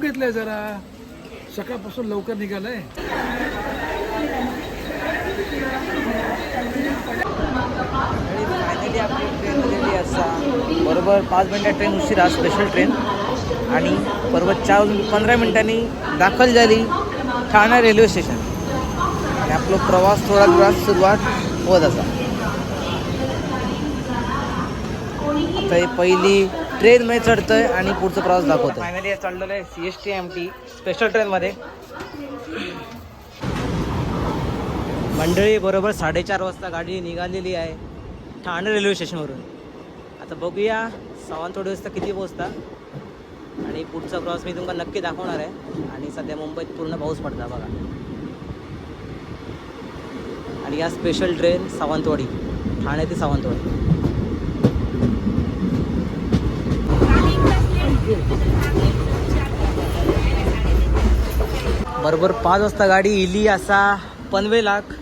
घेतलंय जरा. सकाळपासून लवकर निघालंय. फायनली आपली ट्रेन गेली असा बरोबर पाच मिनटं ट्रेन उशिरा स्पेशल ट्रेन आणि बरोबर चार पंधरा मिनिटांनी दाखल झाली ठाणा रेल्वे स्टेशन आणि आपला प्रवास थोडा थोडा सुरुवात होत असा. आता ही पहिली ट्रेन मध्ये चढतोय आणि पुढचा प्रवास दाखवतोय. फायनली चाललेलं आहे C S T M T special ट्रेनमध्ये मंडळी बरोबर साडेचार वाजता गाडी निघालेली आहे ठाणे रेल्वे स्टेशनवरून आता बघूया सावंतवाडी वाजता किती पोहोचता. आणि पुढचा प्रवास मी तुम्हाला नक्की दाखवणार आहे. आणि सध्या मुंबईत पूर्ण पाऊस पडता बघा. आणि या स्पेशल ट्रेन सावंतवाडी ठाणे ते सावंतवाडी. बरोबर पाच वाजता गाडी इली असा पनवेलाक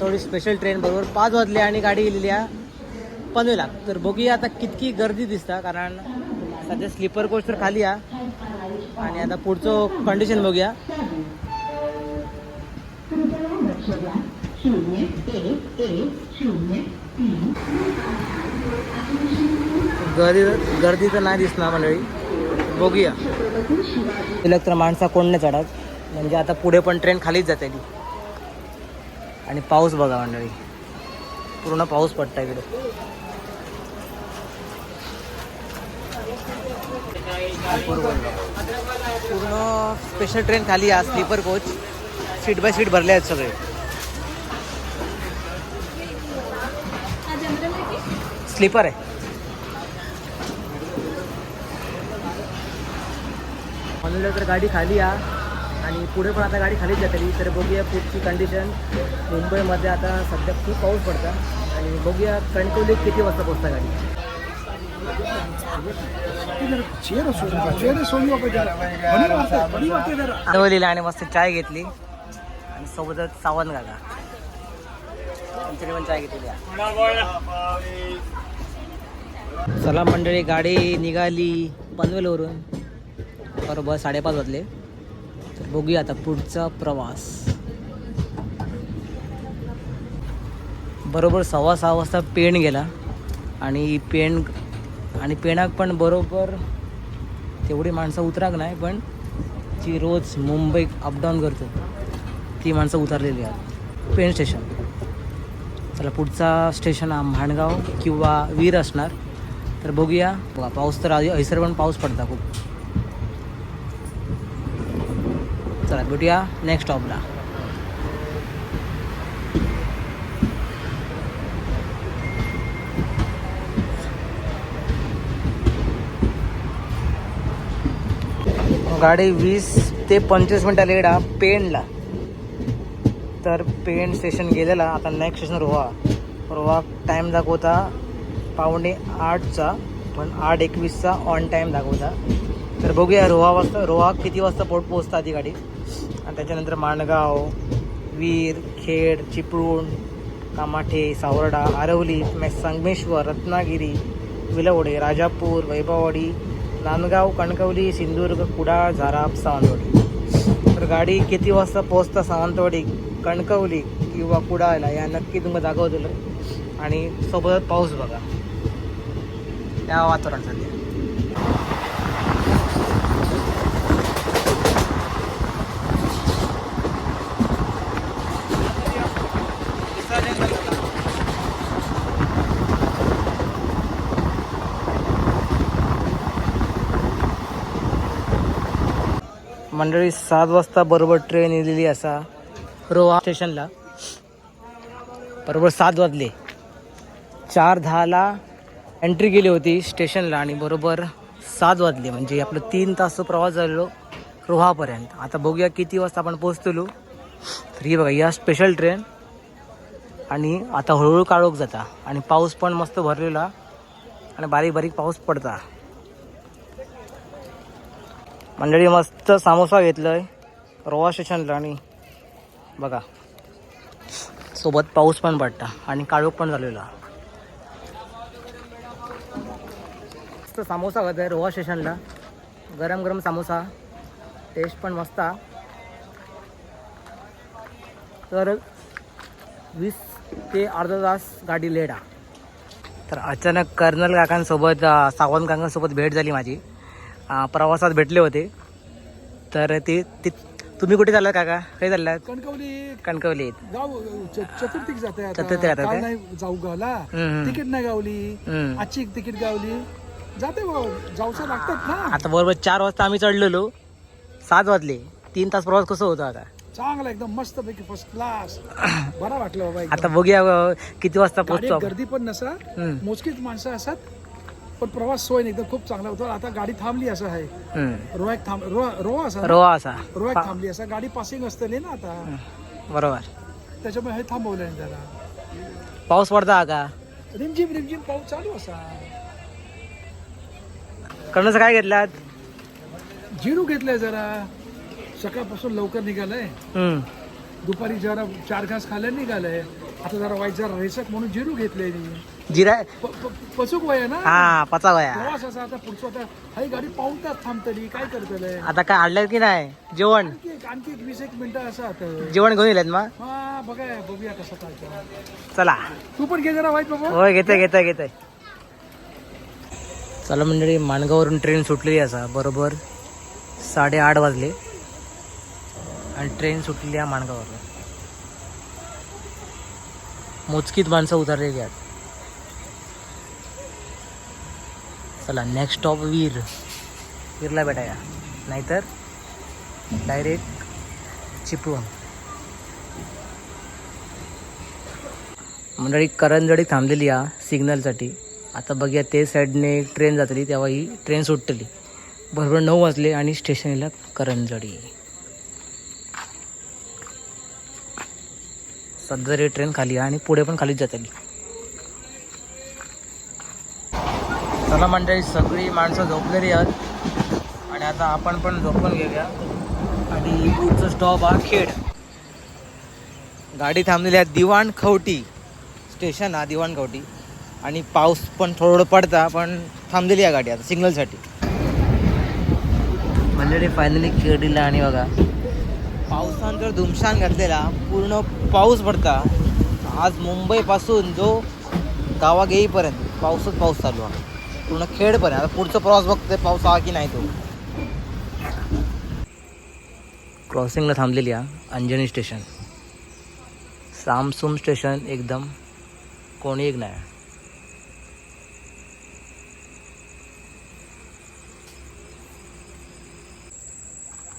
थोडी स्पेशल ट्रेन बरोबर पाच वाजले आणि गाडी इलेली आहे पनवेलाक तर बघूया आता कितकी गर्दी दिसता कारण सध्या स्लीपर कोच तर खाली आहे आणि आता पुढचं कंडिशन बघूया. गर्दी गर्दी तर नाही दिसणार मंडळी बघूया. तिलक तर माणसा कोण नाही चढत. म्हणजे आता पुढे पण ट्रेन खालीच जाते ती. आणि पाऊस बघा मंडळी. पूर्ण पाऊस पडता इकडे. पूर्ण स्पेशल ट्रेन खाली आहे sleeper coach seat by seat भरले आहेत सगळे. स्लीपर आहे. म्हणलं तर गाडी खाली आहे आणि पुढे पण आता गाडी खालीच जातली. तर बघूया पुढची कंडिशन मुंबईमध्ये आता सध्या खूप पाऊस पडता आणि बघूया कणकवलीत किती वाजता पोहोचता गाडी. आणि मस्त चाय घेतली. आणि सोबतच सावंत गागा त्यांच्याकडे पण चाय घेतली चला मंडळी गाडी निघाली पनवेलवरून. बरोबर साडेपाच वाजले. तर बघूया आता पुढचा प्रवास. बरोबर सव्वा सहा वाजता पेण गेला. आणि पेण आणि पेणाक पण बरोबर तेवढी माणसं उतराक नाही पण जी रोज मुंबई अपडाऊन करतो. ती माणसं उतरलेली आहेत. पेण स्टेशन. चला पुढचा स्टेशन हा म्हाणगाव किंवा वीर असणार. तर बघूया. बघा पाऊस तर आधी ऐसर पण पाऊस पडता खूप. चला भेटूया नेक्स्ट स्टॉपला गाडी वीस ते पंचवीस मिनटं लेट हा पेणला तर पेण स्टेशन गेलेला. आता next station Roha. Roha time दाखवता पावणे आठचा पण आठ एकवीसचा ऑन टाईम दाखवता. तर बघूया रोहा वाजता रोहा किती वाजता पोट पोचता ती गाडी? आणि त्याच्यानंतर माणगाव वीर खेड चिपळूण कामाठे सावर्डा आरवली संगमेश्वर रत्नागिरी विलवडे राजापूर वैभववाडी नांदगाव कणकवली सिंधुदुर्ग कुडाळ झाराप सावंतवाडी. तर गाडी किती वाजता पोहोचता सावंतवाडी? कणकवली किंवा कुडाळला या नक्की तुम्हाला दाखवलेलं आणि सोबत पाऊस बघा. त्या वातावरण सध्या. मंडळी सात वाजता बरोबर ट्रेन येलेली असा. रोहा स्टेशनला. बरोबर सात वाजले. चार दहाला एंट्री केली होती स्टेशनला आणि बरोबर सात वाजले. म्हणजे आपलं तीन तास प्रवास झालेलो रोहापर्यंत. आता बघूया किती वाजता आपण पोहोचतलो तर ही बघा या स्पेशल ट्रेन आणि आता हळूहळू काळोख जाता. आणि पाऊस पण मस्त भरलेला. आणि बारीक बारीक पाऊस पडता. मंडळी मस्त सामोसा घेतलं आहे रोहा स्टेशनला आणि बघा. सोबत पाऊस पण पडता आणि काळोख पण झालेला. मस्त सामोसा आहे रोहा स्टेशनला. गरम गरम सामोसा. टेस्ट पण मस्त. तर वीस ते अर्धा तास गाडी लेट तर अचानक कर्नल काकांसोबत सावंत काकांसोबत भेट झाली माझी. प्रवासात भेटले होते. तर ते ते तुम्ही कुठे चाललात काका काही चाललात कणकवली कणकवलीत गाव च- चतुर्थीक जाते आता. चतुर्थी जाते काल ते? नाही जाऊ गावला हम्म. तिकीट नाही गावली हम्म. आजची तिकीट गावली जाते भाऊ जाऊसा लागतात ना आता बरोबर चार वाजता आम्ही चढलेलो सात वाजले तीन तास प्रवास कसं होता आता चांगला एकदम मस्त पैकी फर्स्ट क्लास बरा वाटलं बाबा एकदम. आता बघूया अ, किती वाजता गाडीत पोहोचतो आपण. गर्दी पण नसा हम्म. मोजकीच माणसं असतात पण प्रवास सोय नाही, एकदम खूप चांगला होतो. आता गाडी थांबली असं आहे. रोह्याक थांब रो- रोहा असा रोहा असा. रोह्याक थांबली असं. गाडी पासिंग असतली ना आता. बरोबर. त्याच्यामुळे हे थांबवलंय जरा. पाऊस पडता का? रिमझिम रिमझिम पाऊस चालू असा. कर्णचं काय घेतलात जिरू घेतलंय जरा. सकाळपासून लवकर निघालंय. हम्म. दुपारी जरा चार घास खाल्ल्या निघालंय. आता जरा वाईट जरा रेसक म्हणून जिरू घेतलंय मी. जिरा? प- प- पचूक वय ना? हा पचा वया प्रवास असा आता पुढचं आता गाडी पाऊन तास थांबतली काय करतलंय आता काय आणलं की नाही? जेवण? आणखी एक- आणखी एक वीस एक मिनिटं असं आता. जेवण घेऊन येलेत मग? हा बघा बघूया कसं काय ते. चला. तू पण घे जरा वाईट बाबा. होय घेतोय घेतोय घेतोय. चला मंडळी माणगावरून ट्रेन सुटलेली असा बरोबर साडेआठ वाजले. आणि ट्रेन सुटलेली आहे माणगावरून मोजकीत माणसं उतरलेली आहेत. चला नेक्स्ट स्टॉप वीर. वीरला भेटाया नाहीतर डायरेक्ट चिपळूण. मंडळी करंजडी थांबलेली या सिग्नलसाठी आता बघूया ते साईडने ट्रेन जातली तेव्हा ही ट्रेन सुटतली बरोबर नऊ वाजले आणि स्टेशनला करंजडी सध्या तरी ट्रेन खाली आहे आणि पुढे पण खालीच जातली. चला मंडळी सगळी माणसं झोपलेली आहेत. आणि आता आपण पण झोपून घेऊया. आणि पुढचं स्टॉप हा खेड. गाडी थांबलेली आहे दिवाण खवटी. स्टेशन हा दिवाण खवटी. आणि पाऊस पण थोडं पडता पण थांबलेली आहे गाडी आता सिग्नलसाठी. मंडळी फायनली खेडीला आणि बघा. पावसान तर धुमशान घातलेला. पूर्ण पाऊस पडता. आज मुंबईपासून जो गावा येईपर्यंत पाऊसच पाऊस चालू आहे. पूर्ण आहे. आता पुढचा क्रॉस बघतोय पाऊस हा की नाही तो. क्रॉसिंगला थांबलेली आहे अंजनी स्टेशन सामसूम स्टेशन एकदम कोणी एक नाही.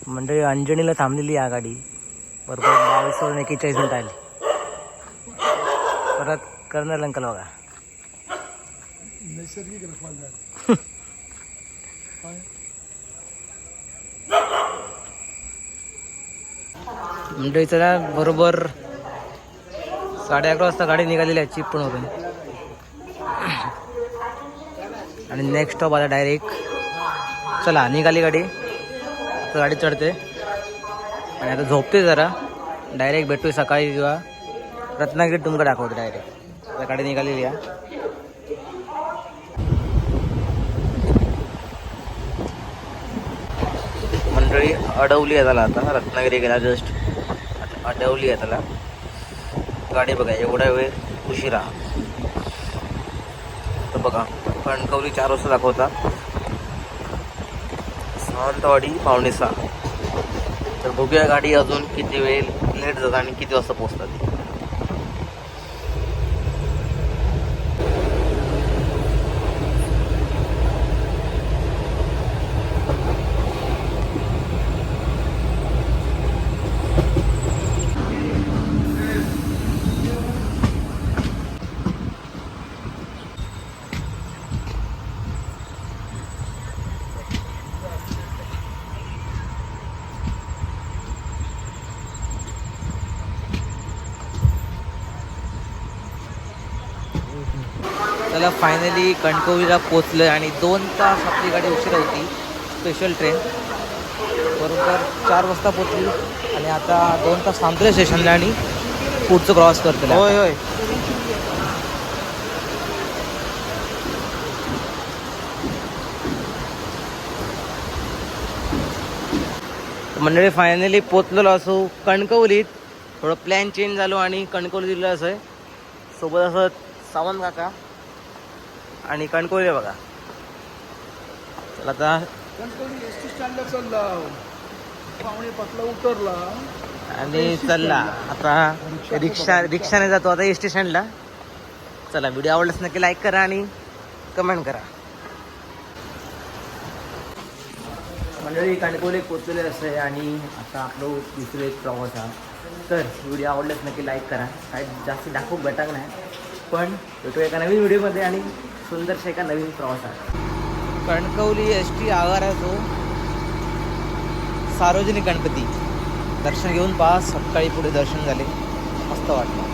म्हणजे अंजणीला थांबलेली आहे गाडी. बरोबर बावीस एकेचाळीस मिनिट आली. परत कर्नल अंकल बघा. नैसर्गिक रखवालदार काय? मंडळीचं म्हणजे बरोबर साडे अकरा वाजता गाडी निघालेली आहे चिप पण चिपळूणवरून आणि नेक्स्ट स्टॉप आला डायरेक्ट चला निघाली गाडी. आता गाडी चढते. आणि आता झोपते जरा. डायरेक्ट भेटतोय सकाळी किंवा रत्नागिरी तुमका दाखवते डायरेक्ट आता गाडी निघालेली आहे मंडळी अडवली आहे त्याला आता. रत्नागिरी गेला जस्ट आता अडवली आहे त्याला. गाडी बघा एवढा वेळ उशिरा. तर बघा कणकवली चार वाजता दाखवता. सावंतवाडी पावणेसा तर बघूया गाडी अजून किती वेळ लेट जातात आणि किती वाजता पोहोचतात. त्याला फायनली कणकवलीला पोचलं आणि दोन तास आपली गाडी उशिरा होती. स्पेशल ट्रेन बरोबर चार वाजता पोचली आणि आता दोन तास थांबतोय स्टेशनला आणि पुढचं क्रॉस करतो होय होय. मंडळी फायनली पोचलेलो असो कणकवलीत. थोडं प्लॅन चेंज झालो आणि कणकवली दिलं असं आहे. सोबत असं सावंत काका. आणि कणकवली बघा. चला आता. कणकवली एस टी स्टँडला चालला. पाहुणे पाटला उतरला. आणि चालला आता रिक्षा रिक्षाने जातो आता एस टी स्टँडला. चला व्हिडिओ आवडल्यास नक्की लाईक करा आणि कमेंट करा. मंडळी काणकोली पोचलेले असते आणि आता आपलं दुसरं एक प्रवास हा तर व्हिडिओ आवडल्यास नक्की लाईक करा. काय जास्त दाखवू भेटाक नाही. पण भेटू एका नवीन व्हिडिओमध्ये आणि सुंदरशा एका नवीन प्रवासात. कणकवली एस टी आगाराचो सार्वजनिक गणपती. दर्शन घेऊन पहा सकाळी पुढे दर्शन झाले. मस्त वाटलं.